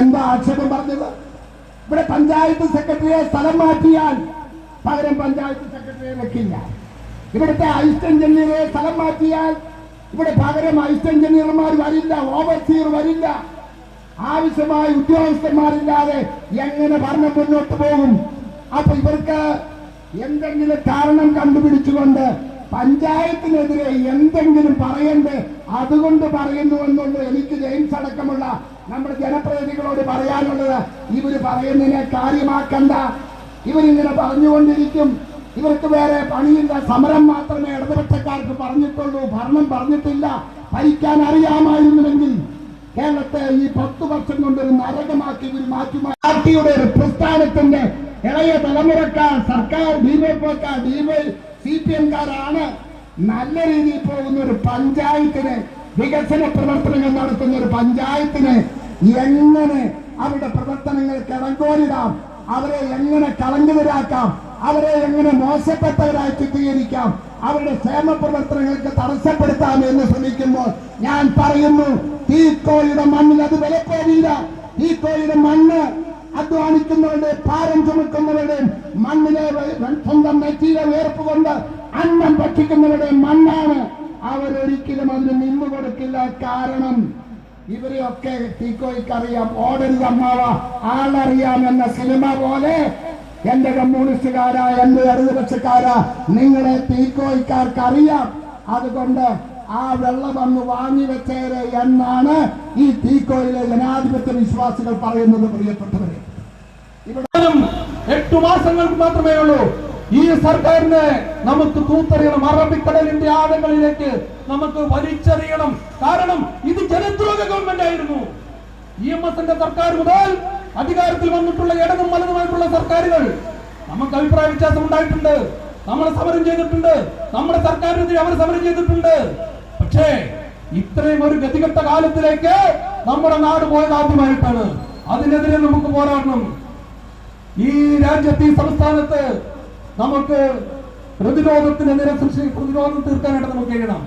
എന്താ ആക്ഷേപം പറഞ്ഞത്? ഇവിടെ പഞ്ചായത്ത് സെക്രട്ടറിയെ സ്ഥലം മാറ്റിയാൽ പകരം പഞ്ചായത്ത് സെക്രട്ടറിയെ വെക്കില്ല. ഇവിടുത്തെ ഐസ്റ്റ് എഞ്ചിനീയറെ സ്ഥലം മാറ്റിയാൽ ഇവിടെ പകരം ഐസ്റ്റ് എഞ്ചിനീയർമാർ വരില്ല ഓവർസീർ വരില്ല. ആവശ്യമായ ഉദ്യോഗസ്ഥന്മാരില്ലാതെ എങ്ങനെ ഭരണം മുന്നോട്ട് പോകും? അപ്പൊ ഇവർക്ക് എന്തെങ്കിലും കാരണം കണ്ടുപിടിച്ചുകൊണ്ട് പഞ്ചായത്തിനെതിരെ എന്തെങ്കിലും പറയണ്ടേ? അതുകൊണ്ട് പറയുന്നു എന്നുള്ളത് എനിക്ക് ജെയിംസ് അടക്കമുള്ള നമ്മുടെ ജനപ്രതിനിധികളോട് പറയാനുള്ളത് ഇവർ പറയുന്നതിനെ കാര്യമാക്കണ്ട. ഇവരിങ്ങനെ പറഞ്ഞുകൊണ്ടിരിക്കും. ഇവർക്ക് വേറെ പണിയില്ല. സമരം മാത്രമേ ഇടതുപക്ഷക്കാർക്ക് പറഞ്ഞിട്ടുള്ളൂ. ഭരണം പറഞ്ഞിട്ടില്ല. ഭരിക്കാൻ അറിയാമായിരുന്നുവെങ്കിൽ കേരളത്തെ ഈ പത്ത് വർഷം കൊണ്ട് ഒരു നരകമാക്കി ഇവർ മാറ്റി പാർട്ടിയുടെ ഒരു പ്രസ്ഥാനത്തിന്റെ ഇളയ തലമുറക്കാർ സർക്കാർ ഡിവൈഎഫ്ഒക്കാർ ഡിവൈ സി പി എംകാരാണ് നല്ല രീതിയിൽ പോകുന്ന ഒരു പഞ്ചായത്തിന് വികസന പ്രവർത്തനങ്ങൾ നടത്തുന്ന ഒരു പഞ്ചായത്തിന് എങ്ങനെ അവരുടെ പ്രവർത്തനങ്ങൾ കിടങ്കോലിടാം അവരെ എങ്ങനെ കളങ്കിതരാക്കാം അവരെ എങ്ങനെ മോശപ്പെട്ടവരായി ചിത്രീകരിക്കാം? അവരുടെ ക്ഷേമ പ്രവർത്തനങ്ങൾക്ക് തടസ്സപ്പെടുത്താം എന്ന് ശ്രമിക്കുമ്പോൾ ഞാൻ പറയുന്നു തീക്കോയുടെ മണ്ണിൽ അത് വിലപ്പോവില്ല തീക്കോയുടെ മണ്ണ് അധ്വാനിക്കുന്നവരുടെ ഭാരം ചുമക്കുന്നവരുടെ മണ്ണിലെ സ്വന്തം നെറ്റിയിലെ വേർപ്പ് കൊണ്ട് അന്നം ഭക്ഷിക്കുന്നവരുടെ മണ്ണാണ്. അവരൊരിക്കലും അതിന് കൊടുക്കില്ല കാരണം ഇവരെയൊക്കെ തീക്കോയ്ക്ക് അറിയാം ഓടരുത് അമ്മാവ. ആളറിയാം എന്ന സിനിമ പോലെ എന്റെ കമ്മ്യൂണിസ്റ്റുകാരാ എന്റെ ഇടതുപക്ഷക്കാരാ നിങ്ങളെ തീക്കോയ്ക്കാർക്ക് അറിയാം അതുകൊണ്ട് ആ വെള്ളം അന്ന് വാങ്ങി വെച്ചേരെ എന്നാണ് ഈ തീക്കോയിലെ ജനാധിപത്യ വിശ്വാസികൾ പറയുന്നത് പ്രിയപ്പെട്ടവരെ. ഇവിടെ എട്ടു മാസങ്ങൾക്ക് മാത്രമേ ഉള്ളൂ. ഈ സർക്കാരിനെ നമുക്ക് തൂത്തെറിയണം. അറബിക്കടലിന്റെ ആഴങ്ങളിലേക്ക് നമുക്ക് വലിച്ചെറിയണം. കാരണം ഇത് ജനദ്രോഹ ഗവൺമെന്റ് ആയിരുന്നു. ഇ എം എസിന്റെ സർക്കാർ മുതൽ അധികാരത്തിൽ വന്നിട്ടുള്ള ഇടതും വലതുമായിട്ടുള്ള സർക്കാരുകൾ നമുക്ക് അഭിപ്രായ വ്യത്യാസം ഉണ്ടായിട്ടുണ്ട്. നമ്മളെ സമരം ചെയ്തിട്ടുണ്ട്. നമ്മുടെ സർക്കാരിനെതിരെ അവർ സമരം ചെയ്തിട്ടുണ്ട്. പക്ഷേ ഇത്രയും ഒരു ഗതികെട്ട കാലത്തിലേക്ക് നമ്മുടെ നാട് പോയത് ആദ്യമായിട്ടാണ്. അതിനെതിരെ നമുക്ക് പോരാടണം. ഈ രാജ്യത്ത് ഈ സംസ്ഥാനത്ത് നമുക്ക് പ്രതിരോധത്തിനെതിരെ സൃഷ്ടി പ്രതിരോധം തീർക്കാനായിട്ട് നമുക്ക് കഴിയണം.